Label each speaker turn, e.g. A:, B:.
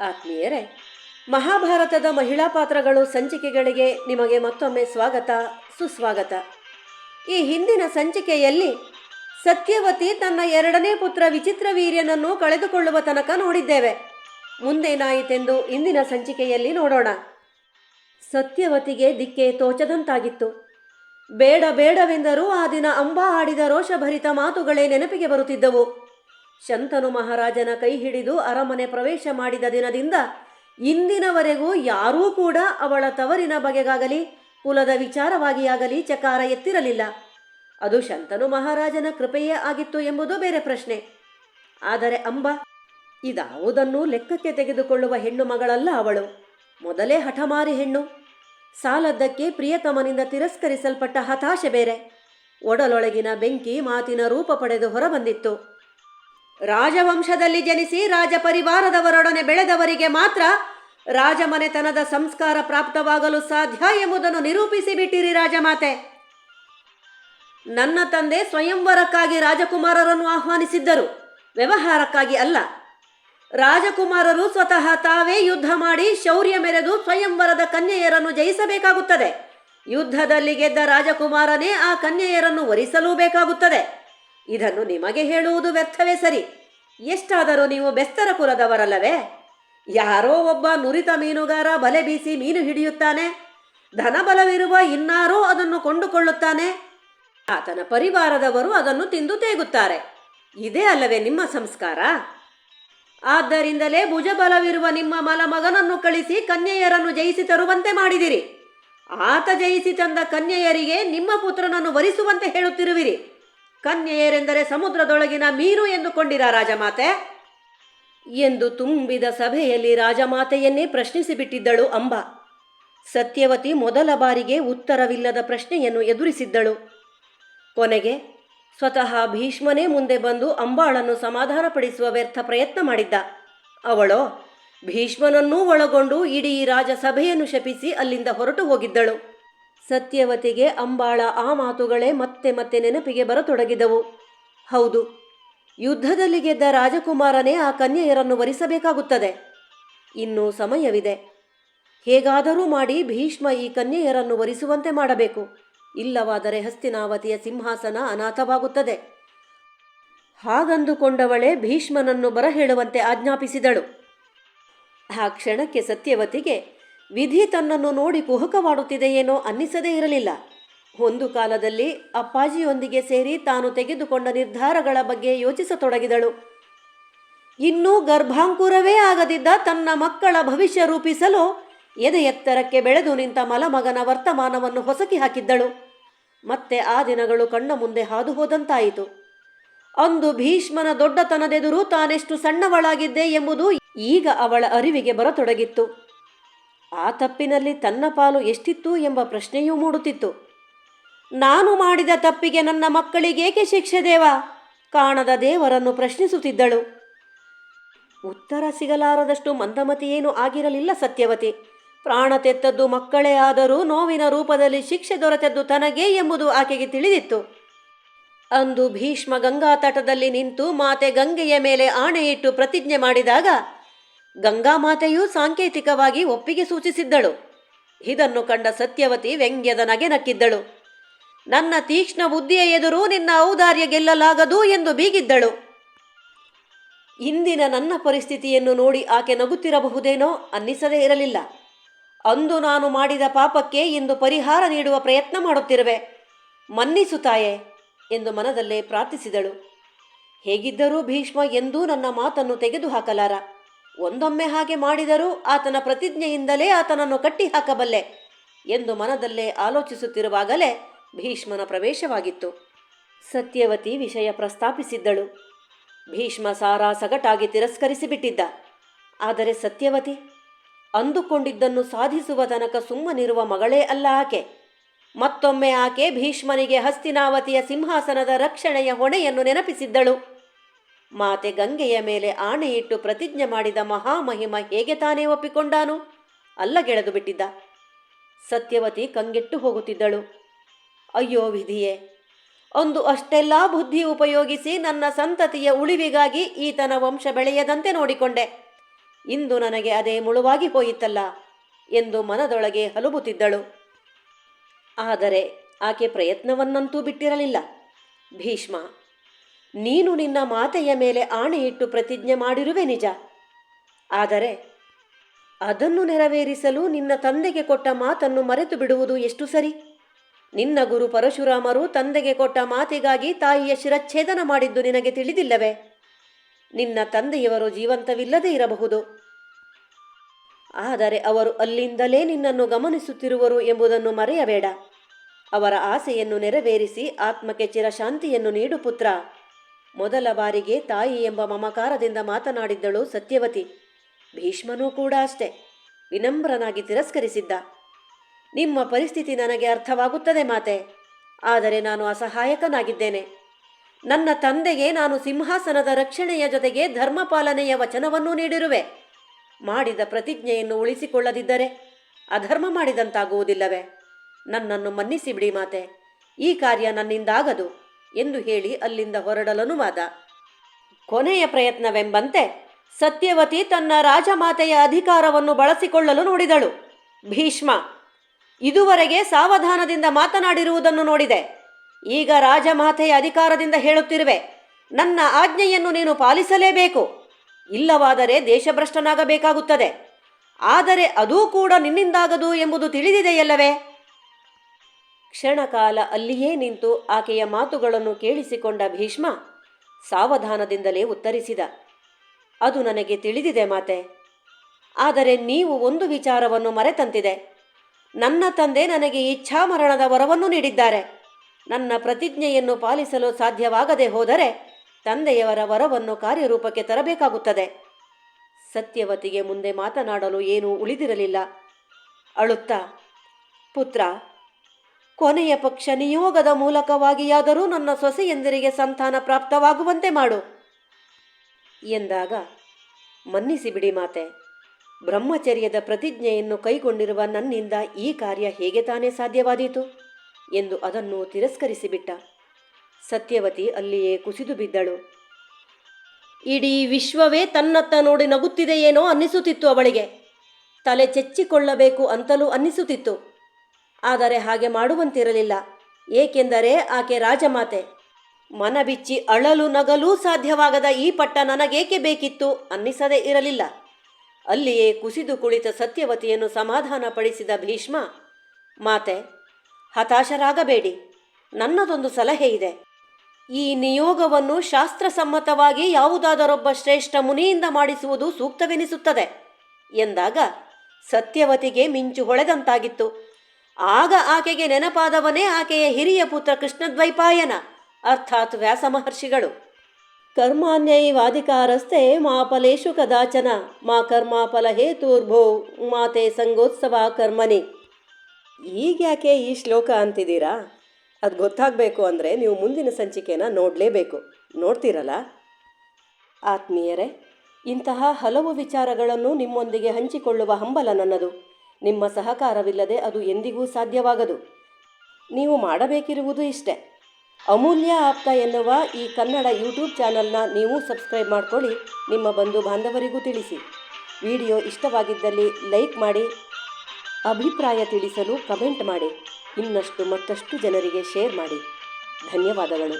A: ಆತ್ಮೀಯರೇ, ಮಹಾಭಾರತದ ಮಹಿಳಾ ಪಾತ್ರಗಳು ಸಂಚಿಕೆಗಳಿಗೆ ನಿಮಗೆ ಮತ್ತೊಮ್ಮೆ ಸ್ವಾಗತ, ಸುಸ್ವಾಗತ. ಈ ಹಿಂದಿನ ಸಂಚಿಕೆಯಲ್ಲಿ ಸತ್ಯವತಿ ತನ್ನ ಎರಡನೇ ಪುತ್ರ ವಿಚಿತ್ರ ವೀರ್ಯನನ್ನು ಕಳೆದುಕೊಳ್ಳುವ ತನಕ ನೋಡಿದ್ದೇವೆ. ಮುಂದೇನಾಯಿತೆಂದು ಇಂದಿನ ಸಂಚಿಕೆಯಲ್ಲಿ ನೋಡೋಣ. ಸತ್ಯವತಿಗೆ ದಿಕ್ಕೆ ತೋಚದಂತಾಗಿತ್ತು. ಬೇಡ ಬೇಡವೆಂದರೂ ಆ ದಿನ ಅಂಬಾ ಆಡಿದ ರೋಷಭರಿತ ಮಾತುಗಳೇ ನೆನಪಿಗೆ ಬರುತ್ತಿದ್ದವು. ಶಂತನು ಮಹಾರಾಜನ ಕೈ ಹಿಡಿದು ಅರಮನೆ ಪ್ರವೇಶ ಮಾಡಿದ ದಿನದಿಂದ ಇಂದಿನವರೆಗೂ ಯಾರೂ ಕೂಡ ಅವಳ ತವರಿನ ಬಗೆಗಾಗಲಿ, ಕುಲದ ವಿಚಾರವಾಗಿಯಾಗಲಿ ಚಕಾರ ಎತ್ತಿರಲಿಲ್ಲ. ಅದು ಶಂತನು ಮಹಾರಾಜನ ಕೃಪೆಯೇ ಆಗಿತ್ತು ಎಂಬುದು ಬೇರೆ ಪ್ರಶ್ನೆ. ಆದರೆ ಅಂಬ, ಇದಾವುದನ್ನು ಲೆಕ್ಕಕ್ಕೆ ತೆಗೆದುಕೊಳ್ಳುವ ಹೆಣ್ಣು ಮಗಳಲ್ಲ ಅವಳು. ಮೊದಲೇ ಹಠಮಾರಿ ಹೆಣ್ಣು. ಸಾಲದ್ದಕ್ಕೆ ಪ್ರಿಯತಮನಿಂದ ತಿರಸ್ಕರಿಸಲ್ಪಟ್ಟ ಹತಾಶೆ ಬೇರೆ. ಒಡಲೊಳಗಿನ ಬೆಂಕಿ ಮಾತಿನ ರೂಪ ಪಡೆದು ಹೊರಬಂದಿತ್ತು. ರಾಜವಂಶದಲ್ಲಿ ಜನಿಸಿ ರಾಜ ಪರಿವಾರದವರೊಡನೆ ಬೆಳೆದವರಿಗೆ ಮಾತ್ರ ರಾಜಮನೆತನದ ಸಂಸ್ಕಾರ ಪ್ರಾಪ್ತವಾಗಲು ಸಾಧ್ಯ ಎಂಬುದನ್ನು ನಿರೂಪಿಸಿ ಬಿಟ್ಟಿರಿ ರಾಜಮಾತೆ. ನನ್ನ ತಂದೆ ಸ್ವಯಂವರಕ್ಕಾಗಿ ರಾಜಕುಮಾರರನ್ನು ಆಹ್ವಾನಿಸಿದ್ದರು. ವ್ಯವಹಾರಕ್ಕಾಗಿ ಅಲ್ಲ. ರಾಜಕುಮಾರರು ಸ್ವತಃ ತಾವೇ ಯುದ್ಧ ಮಾಡಿ ಶೌರ್ಯ ಮೆರೆದು ಸ್ವಯಂವರದ ಕನ್ಯೆಯರನ್ನು ಜಯಿಸಬೇಕಾಗುತ್ತದೆ. ಯುದ್ಧದಲ್ಲಿ ಗೆದ್ದ ರಾಜಕುಮಾರನೇ ಆ ಕನ್ಯೆಯರನ್ನು ವರಿಸಲೂ ಬೇಕಾಗುತ್ತದೆ. ಇದನ್ನು ನಿಮಗೆ ಹೇಳುವುದು ವ್ಯರ್ಥವೇ ಸರಿ. ಎಷ್ಟಾದರೂ ನೀವು ಬೆಸ್ತರ ಕುಲದವರಲ್ಲವೇ ಯಾರೋ ಒಬ್ಬ ನುರಿತ ಮೀನುಗಾರ ಬಲೆ ಬೀಸಿ ಮೀನು ಹಿಡಿಯುತ್ತಾನೆ. ಧನಬಲವಿರುವ ಇನ್ನಾರೋ ಅದನ್ನು ಕೊಂಡುಕೊಳ್ಳುತ್ತಾನೆ. ಆತನ ಪರಿವಾರದವರು ಅದನ್ನು ತಿಂದು ತೇಗುತ್ತಾರೆ. ಇದೇ ಅಲ್ಲವೇ ನಿಮ್ಮ ಸಂಸ್ಕಾರ? ಆದ್ದರಿಂದಲೇ ಭುಜಬಲವಿರುವ ನಿಮ್ಮ ಮಲಮಗನನ್ನು ಕಳಿಸಿ ಕನ್ಯೆಯರನ್ನು ಜಯಿಸಿ ತರುವಂತೆ ಮಾಡಿದಿರಿ. ಆತ ಜಯಿಸಿ ತಂದ ಕನ್ಯೆಯರಿಗೆ ನಿಮ್ಮ ಪುತ್ರನನ್ನು ವರಿಸುವಂತೆ ಹೇಳುತ್ತಿರುವಿರಿ. ಕನ್ಯೆಯರೆಂದರೆ ಸಮುದ್ರದೊಳಗಿನ ಮೀನು ಎಂದುಕೊಂಡಿರ ರಾಜಮಾತೆ? ಎಂದು ತುಂಬಿದ ಸಭೆಯಲ್ಲಿ ರಾಜಮಾತೆಯನ್ನೇ ಪ್ರಶ್ನಿಸಿಬಿಟ್ಟಿದ್ದಳು ಅಂಬ. ಸತ್ಯವತಿ ಮೊದಲ ಬಾರಿಗೆ ಉತ್ತರವಿಲ್ಲದ ಪ್ರಶ್ನೆಯನ್ನು ಎದುರಿಸಿದ್ದಳು. ಕೊನೆಗೆ ಸ್ವತಃ ಭೀಷ್ಮನೇ ಮುಂದೆ ಬಂದು ಅಂಬಾಳನ್ನು ಸಮಾಧಾನಪಡಿಸುವ ವ್ಯರ್ಥ ಪ್ರಯತ್ನ ಮಾಡಿದ್ದ. ಅವಳೋ, ಭೀಷ್ಮನನ್ನೂ ಒಳಗೊಂಡು ಇಡೀ ರಾಜಸಭೆಯನ್ನು ಶಪಿಸಿ ಅಲ್ಲಿಂದ ಹೊರಟು ಹೋಗಿದ್ದಳು. ಸತ್ಯವತಿಗೆ ಅಂಬಾಳ ಆ ಮಾತುಗಳೇ ಮತ್ತೆ ಮತ್ತೆ ನೆನಪಿಗೆ ಬರತೊಡಗಿದವು. ಹೌದು, ಯುದ್ಧದಲ್ಲಿ ಗೆದ್ದ ರಾಜಕುಮಾರನೇ ಆ ಕನ್ಯೆಯರನ್ನು ವರಿಸಬೇಕಾಗುತ್ತದೆ. ಇನ್ನೂ ಸಮಯವಿದೆ. ಹೇಗಾದರೂ ಮಾಡಿ ಭೀಷ್ಮ ಈ ಕನ್ಯೆಯರನ್ನು ವರಿಸುವಂತೆ ಮಾಡಬೇಕು. ಇಲ್ಲವಾದರೆ ಹಸ್ತಿನಾವತಿಯ ಸಿಂಹಾಸನ ಅನಾಥವಾಗುತ್ತದೆ. ಹಾಗಂದುಕೊಂಡವಳೆ ಭೀಷ್ಮನನ್ನು ಬರಹೇಳುವಂತೆ ಆಜ್ಞಾಪಿಸಿದಳು. ಆ ಕ್ಷಣಕ್ಕೆ ಸತ್ಯವತಿಗೆ ವಿಧಿ ತನ್ನನ್ನು ನೋಡಿ ಕುಹಕವಾಡುತ್ತಿದೆಯೇನೋ ಅನ್ನಿಸದೇ ಇರಲಿಲ್ಲ. ಒಂದು ಕಾಲದಲ್ಲಿ ಅಪ್ಪಾಜಿಯೊಂದಿಗೆ ಸೇರಿ ತಾನು ತೆಗೆದುಕೊಂಡ ನಿರ್ಧಾರಗಳ ಬಗ್ಗೆ ಯೋಚಿಸತೊಡಗಿದಳು. ಇನ್ನೂ ಗರ್ಭಾಂಕುರವೇ ಆಗದಿದ್ದ ತನ್ನ ಮಕ್ಕಳ ಭವಿಷ್ಯ ರೂಪಿಸಲು ಎದೆ ಎತ್ತರಕ್ಕೆ ಬೆಳೆದು ನಿಂತ ಮಲಮಗನ ವರ್ತಮಾನವನ್ನು ಹೊಸಕಿ ಹಾಕಿದ್ದಳು. ಮತ್ತೆ ಆ ದಿನಗಳು ಕಣ್ಣ ಮುಂದೆ ಹಾದು ಹೋದಂತಾಯಿತು. ಅಂದು ಭೀಷ್ಮನ ದೊಡ್ಡತನದೆದುರು ತಾನೆಷ್ಟು ಸಣ್ಣವಳಾಗಿದ್ದೆ ಎಂಬುದು ಈಗ ಅವಳ ಅರಿವಿಗೆ ಬರತೊಡಗಿತ್ತು. ಆ ತಪ್ಪಿನಲ್ಲಿ ತನ್ನ ಪಾಲು ಎಷ್ಟಿತ್ತು ಎಂಬ ಪ್ರಶ್ನೆಯೂ ಮೂಡುತ್ತಿತ್ತು. ನಾನು ಮಾಡಿದ ತಪ್ಪಿಗೆ ನನ್ನ ಮಕ್ಕಳಿಗೇಕೆ ಶಿಕ್ಷೆ ದೇವ? ಕಾಣದ ದೇವರನ್ನು ಪ್ರಶ್ನಿಸುತ್ತಿದ್ದಳು. ಉತ್ತರ ಸಿಗಲಾರದಷ್ಟು ಮಂದಮತಿಯೇನೂ ಆಗಿರಲಿಲ್ಲ ಸತ್ಯವತಿ. ಪ್ರಾಣ ತೆತ್ತದ್ದು ಮಕ್ಕಳೇ ಆದರೂ ನೋವಿನ ರೂಪದಲ್ಲಿ ಶಿಕ್ಷೆ ದೊರೆತದ್ದು ತನಗೇ ಎಂಬುದು ಆಕೆಗೆ ತಿಳಿದಿತ್ತು. ಅಂದು ಭೀಷ್ಮ ಗಂಗಾ ತಟದಲ್ಲಿ ನಿಂತು ಮಾತೆ ಗಂಗೆಯ ಮೇಲೆ ಆಣೆಯಿಟ್ಟು ಪ್ರತಿಜ್ಞೆ ಮಾಡಿದಾಗ ಗಂಗಾ ಮಾತೆಯೂ ಸಾಂಕೇತಿಕವಾಗಿ ಒಪ್ಪಿಗೆ ಸೂಚಿಸಿದ್ದಳು. ಇದನ್ನು ಕಂಡ ಸತ್ಯವತಿ ವ್ಯಂಗ್ಯದ ನಗೆ ನಕ್ಕಿದ್ದಳು. ನನ್ನ ತೀಕ್ಷ್ಣ ಬುದ್ಧಿಯ ಎದುರು ನಿನ್ನ ಔದಾರ್ಯ ಗೆಲ್ಲಲಾಗದು ಎಂದು ಬೀಗಿದ್ದಳು. ಇಂದಿನ ನನ್ನ ಪರಿಸ್ಥಿತಿಯನ್ನು ನೋಡಿ ಆಕೆ ನಗುತ್ತಿರಬಹುದೇನೋ ಅನ್ನಿಸದೇ ಇರಲಿಲ್ಲ. ಅಂದು ನಾನು ಮಾಡಿದ ಪಾಪಕ್ಕೆ ಇಂದು ಪರಿಹಾರ ನೀಡುವ ಪ್ರಯತ್ನ ಮಾಡುತ್ತಿರುವೆ. ಮನ್ನಿಸು ತಾಯೆ ಎಂದು ಮನದಲ್ಲೇ ಪ್ರಾರ್ಥಿಸಿದಳು. ಹೇಗಿದ್ದರೂ ಭೀಷ್ಮ ಎಂದೂ ನನ್ನ ಮಾತನ್ನು ತೆಗೆದುಹಾಕಲಾರ. ಒಂದೊಮ್ಮೆ ಹಾಗೆ ಮಾಡಿದರೂ ಆತನ ಪ್ರತಿಜ್ಞೆಯಿಂದಲೇ ಆತನನ್ನು ಕಟ್ಟಿ ಹಾಕಬಲ್ಲೆ ಎಂದು ಮನದಲ್ಲೇ ಆಲೋಚಿಸುತ್ತಿರುವಾಗಲೇ ಭೀಷ್ಮನ ಪ್ರವೇಶವಾಗಿತ್ತು. ಸತ್ಯವತಿ ವಿಷಯ ಪ್ರಸ್ತಾಪಿಸಿದ್ದಳು. ಭೀಷ್ಮ ಸಾರಾ ಸಗಟಾಗಿ ತಿರಸ್ಕರಿಸಿಬಿಟ್ಟಿದ್ದ. ಆದರೆ ಸತ್ಯವತಿ, ಅಂದುಕೊಂಡಿದ್ದನ್ನು ಸಾಧಿಸುವ ತನಕ ಸುಮ್ಮನಿರುವ ಮಗಳೇ ಅಲ್ಲ ಆಕೆ. ಮತ್ತೊಮ್ಮೆ ಆಕೆ ಭೀಷ್ಮನಿಗೆ ಹಸ್ತಿನಾವತಿಯ ಸಿಂಹಾಸನದ ರಕ್ಷಣೆಯ ಹೊಣೆಯನ್ನು ನೆನಪಿಸಿದ್ದಳು. ಮಾತೆ ಗಂಗೆಯ ಮೇಲೆ ಆಣೆಯಿಟ್ಟು ಪ್ರತಿಜ್ಞೆ ಮಾಡಿದ ಮಹಾಮಹಿಮ ಹೇಗೆ ತಾನೇ ಒಪ್ಪಿಕೊಂಡಾನು? ಅಲ್ಲ ಗೆಳೆದು ಬಿಟ್ಟಿದ್ದ. ಸತ್ಯವತಿ ಕಂಗೆಟ್ಟು ಹೋಗುತ್ತಿದ್ದಳು. ಅಯ್ಯೋ ವಿಧಿಯೇ ಒಂದು ಅಷ್ಟೆಲ್ಲ ಬುದ್ಧಿ ಉಪಯೋಗಿಸಿ ನನ್ನ ಸಂತತಿಯ ಉಳಿವಿಗಾಗಿ ಈತನ ವಂಶ ಬೆಳೆಯದಂತೆ ನೋಡಿಕೊಂಡೆ. ಇಂದು ನನಗೆ ಅದೇ ಮುಳುವಾಗಿ ಹೋಯಿತಲ್ಲ ಎಂದು ಮನದೊಳಗೆ ಹಲುಬುತ್ತಿದ್ದಳು. ಆದರೆ ಆಕೆ ಪ್ರಯತ್ನವನ್ನಂತೂ ಬಿಟ್ಟಿರಲಿಲ್ಲ. ಭೀಷ್ಮ ನೀನು ನಿನ್ನ ಮಾತೆಯ ಮೇಲೆ ಆಣೆಯಿಟ್ಟು ಪ್ರತಿಜ್ಞೆ ಮಾಡಿರುವೆ ನಿಜ. ಆದರೆ ಅದನ್ನು ನೆರವೇರಿಸಲು ನಿನ್ನ ತಂದೆಗೆ ಕೊಟ್ಟ ಮಾತನ್ನು ಮರೆತು ಬಿಡುವುದು ಎಷ್ಟು ಸರಿ? ನಿನ್ನ ಗುರು ಪರಶುರಾಮರು ತಂದೆಗೆ ಕೊಟ್ಟ ಮಾತಿಗಾಗಿ ತಾಯಿಯ ಶಿರಚ್ಛೇದನ ಮಾಡಿದ್ದು ನಿನಗೆ ತಿಳಿದಿಲ್ಲವೇ? ನಿನ್ನ ತಂದೆಯವರು ಜೀವಂತವಿಲ್ಲದೆ ಇರಬಹುದು. ಆದರೆ ಅವರು ಅಲ್ಲಿಂದಲೇ ನಿನ್ನನ್ನು ಗಮನಿಸುತ್ತಿರುವರು ಎಂಬುದನ್ನು ಮರೆಯಬೇಡ. ಅವರ ಆಸೆಯನ್ನು ನೆರವೇರಿಸಿ ಆತ್ಮಕ್ಕೆ ಚಿರಶಾಂತಿಯನ್ನು ನೀಡು ಪುತ್ರ. ಮೊದಲ ಬಾರಿಗೆ ತಾಯಿ ಎಂಬ ಮಮಕಾರದಿಂದ ಮಾತನಾಡಿದ್ದಳು ಸತ್ಯವತಿ. ಭೀಷ್ಮನೂ ಕೂಡ ಅಷ್ಟೆ. ವಿನಮ್ರನಾಗಿ ತಿರಸ್ಕರಿಸಿದ್ದ. ನಿಮ್ಮ ಪರಿಸ್ಥಿತಿ ನನಗೆ ಅರ್ಥವಾಗುತ್ತದೆ ಮಾತೆ. ಆದರೆ ನಾನು ಅಸಹಾಯಕನಾಗಿದ್ದೇನೆ. ನನ್ನ ತಂದೆಗೆ ನಾನು ಸಿಂಹಾಸನದ ರಕ್ಷಣೆಯ ಜೊತೆಗೆ ಧರ್ಮಪಾಲನೆಯ ವಚನವನ್ನೂ ನೀಡಿರುವೆ. ಮಾಡಿದ ಪ್ರತಿಜ್ಞೆಯನ್ನು ಉಳಿಸಿಕೊಳ್ಳದಿದ್ದರೆ ಅಧರ್ಮ ಮಾಡಿದಂತಾಗುವುದಿಲ್ಲವೇ? ನನ್ನನ್ನು ಮನ್ನಿಸಿ ಬಿಡಿ ಮಾತೆ. ಈ ಕಾರ್ಯ ನನ್ನಿಂದಾಗದು. ಎಂದು ಹೇಳಿ ಅಲ್ಲಿಂದ ಹೊರಡಲನುವಾದ ಕೊನೆಯ ಪ್ರಯತ್ನವೆಂಬಂತೆ ಸತ್ಯವತಿ ತನ್ನ ರಾಜಮಾತೆಯ ಅಧಿಕಾರವನ್ನು ಬಳಸಿಕೊಳ್ಳಲು ನೋಡಿದಳು. ಭೀಷ್ಮ, ಇದುವರೆಗೆ ಸಾವಧಾನದಿಂದ ಮಾತನಾಡಿರುವುದನ್ನು ನೋಡಿದೆ. ಈಗ ರಾಜಮಾತೆಯ ಅಧಿಕಾರದಿಂದ ಹೇಳುತ್ತಿರುವೆ. ನನ್ನ ಆಜ್ಞೆಯನ್ನು ನೀನು ಪಾಲಿಸಲೇಬೇಕು. ಇಲ್ಲವಾದರೆ ದೇಶಭ್ರಷ್ಟನಾಗಬೇಕಾಗುತ್ತದೆ. ಆದರೆ ಅದೂ ಕೂಡ ನಿನ್ನಿಂದಾಗದು ಎಂಬುದು ತಿಳಿದಿದೆಯಲ್ಲವೇ? ಕ್ಷಣಕಾಲ ಅಲ್ಲಿಯೇ ನಿಂತು ಆಕೆಯ ಮಾತುಗಳನ್ನು ಕೇಳಿಸಿಕೊಂಡ ಭೀಷ್ಮ ಸಾವಧಾನದಿಂದಲೇ ಉತ್ತರಿಸಿದ, ಅದು ನನಗೆ ತಿಳಿದಿದೆ ಮಾತೆ. ಆದರೆ ನೀವು ಒಂದು ವಿಚಾರವನ್ನು ಮರೆತಂತಿದೆ. ನನ್ನ ತಂದೆ ನನಗೆ ಇಚ್ಛಾಮರಣದ ವರವನ್ನು ನೀಡಿದ್ದಾರೆ. ನನ್ನ ಪ್ರತಿಜ್ಞೆಯನ್ನು ಪಾಲಿಸಲು ಸಾಧ್ಯವಾಗದೆ ಹೋದರೆ ತಂದೆಯವರ ವರವನ್ನು ಕಾರ್ಯರೂಪಕ್ಕೆ ತರಬೇಕಾಗುತ್ತದೆ. ಸತ್ಯವತಿಗೆ ಮುಂದೆ ಮಾತನಾಡಲು ಏನೂ ಉಳಿದಿರಲಿಲ್ಲ. ಅಳುತ್ತಾ, ಪುತ್ರ ಕೊನೆಯ ಪಕ್ಷ ನಿಯೋಗದ ಮೂಲಕವಾಗಿಯಾದರೂ ನನ್ನ ಸೊಸೆಯಂದಿರಿಗೆ ಸಂತಾನ ಪ್ರಾಪ್ತವಾಗುವಂತೆ ಮಾಡು. ಎಂದಾಗ ಮನ್ನಿಸಿ ಬಿಡಿ ಮಾತೆ, ಬ್ರಹ್ಮಚರ್ಯದ ಪ್ರತಿಜ್ಞೆಯನ್ನು ಕೈಗೊಂಡಿರುವ ನನ್ನಿಂದ ಈ ಕಾರ್ಯ ಹೇಗೆ ತಾನೇ ಸಾಧ್ಯವಾದೀತು? ಎಂದು ಅದನ್ನು ತಿರಸ್ಕರಿಸಿಬಿಟ್ಟ. ಸತ್ಯವತಿ ಅಲ್ಲಿಯೇ ಕುಸಿದು ಬಿದ್ದಳು. ಇಡೀ ವಿಶ್ವವೇ ತನ್ನತ್ತ ನೋಡಿ ನಗುತ್ತಿದೆಯೇನೋ ಅನ್ನಿಸುತ್ತಿತ್ತು ಅವಳಿಗೆ. ತಲೆ ಚೆಚ್ಚಿಕೊಳ್ಳಬೇಕು ಅಂತಲೂ ಅನ್ನಿಸುತ್ತಿತ್ತು. ಆದರೆ ಹಾಗೆ ಮಾಡುವಂತಿರಲಿಲ್ಲ. ಏಕೆಂದರೆ ಆಕೆ ರಾಜಮಾತೆ. ಮನ ಬಿಚ್ಚಿ ಅಳಲು ನಗಲೂ ಸಾಧ್ಯವಾಗದ ಈ ಪಟ್ಟ ನನಗೇಕೆ ಬೇಕಿತ್ತು ಅನ್ನಿಸದೇ ಇರಲಿಲ್ಲ. ಅಲ್ಲಿಯೇ ಕುಸಿದು ಕುಳಿತ ಸತ್ಯವತಿಯನ್ನು ಸಮಾಧಾನಪಡಿಸಿದ ಭೀಷ್ಮ, ಮಾತೆ, ಹತಾಶರಾಗಬೇಡಿ. ನನ್ನದೊಂದು ಸಲಹೆ ಇದೆ. ಈ ನಿಯೋಗವನ್ನು ಶಾಸ್ತ್ರಸಮ್ಮತವಾಗಿ ಯಾವುದಾದರೊಬ್ಬ ಶ್ರೇಷ್ಠ ಮುನಿಯಿಂದ ಮಾಡಿಸುವುದು ಸೂಕ್ತವೆನಿಸುತ್ತದೆ ಎಂದಾಗ ಸತ್ಯವತಿಗೆ ಮಿಂಚು ಹೊಳೆದಂತಾಗಿತ್ತು. ಆಗ ಆಕೆಗೆ ನೆನಪಾದವನೇ ಆಕೆಯ ಹಿರಿಯ ಪುತ್ರ ಕೃಷ್ಣದ್ವೈಪಾಯನ, ಅರ್ಥಾತ್ ವ್ಯಾಸ ಮಹರ್ಷಿಗಳು ಕರ್ಮಾನ್ಯೈವಾಧಿಕಾರಸ್ಥೆ ಮಾ ಫಲೇಶು ಕದಾಚನ, ಮಾ ಕರ್ಮಾಫಲ ಹೇತುರ್ಭೋ ಮಾತೆ ಸಂಗೋತ್ಸವ ಕರ್ಮನಿ ಈಗ್ಯಾಕೆ ಈ ಶ್ಲೋಕ ಅಂತಿದ್ದೀರಾ? ಅದು ಗೊತ್ತಾಗಬೇಕು ಅಂದರೆ ನೀವು ಮುಂದಿನ ಸಂಚಿಕೆನ ನೋಡಲೇಬೇಕು. ನೋಡ್ತೀರಲ್ಲ? ಆತ್ಮೀಯರೇ, ಇಂತಹ ಹಲವು ವಿಚಾರಗಳನ್ನು ನಿಮ್ಮೊಂದಿಗೆ ಹಂಚಿಕೊಳ್ಳುವ ಹಂಬಲ ನನ್ನದು. ನಿಮ್ಮ ಸಹಕಾರವಿಲ್ಲದೆ ಅದು ಎಂದಿಗೂ ಸಾಧ್ಯವಾಗದು. ನೀವು ಮಾಡಬೇಕಿರುವುದು ಇಷ್ಟೆ. ಅಮೂಲ್ಯ ಆಪ್ತ ಎನ್ನುವ ಈ ಕನ್ನಡ ಯೂಟ್ಯೂಬ್ ಚಾನಲ್ನ ನೀವು ಸಬ್ಸ್ಕ್ರೈಬ್ ಮಾಡ್ಕೊಳ್ಳಿ, ನಿಮ್ಮ ಬಂಧು ಬಾಂಧವರಿಗೂ ತಿಳಿಸಿ. ವಿಡಿಯೋ ಇಷ್ಟವಾಗಿದ್ದಲ್ಲಿ ಲೈಕ್ ಮಾಡಿ, ಅಭಿಪ್ರಾಯ ತಿಳಿಸಲು ಕಮೆಂಟ್ ಮಾಡಿ, ಇನ್ನಷ್ಟು ಮತ್ತಷ್ಟು ಜನರಿಗೆ ಶೇರ್ ಮಾಡಿ. ಧನ್ಯವಾದಗಳು.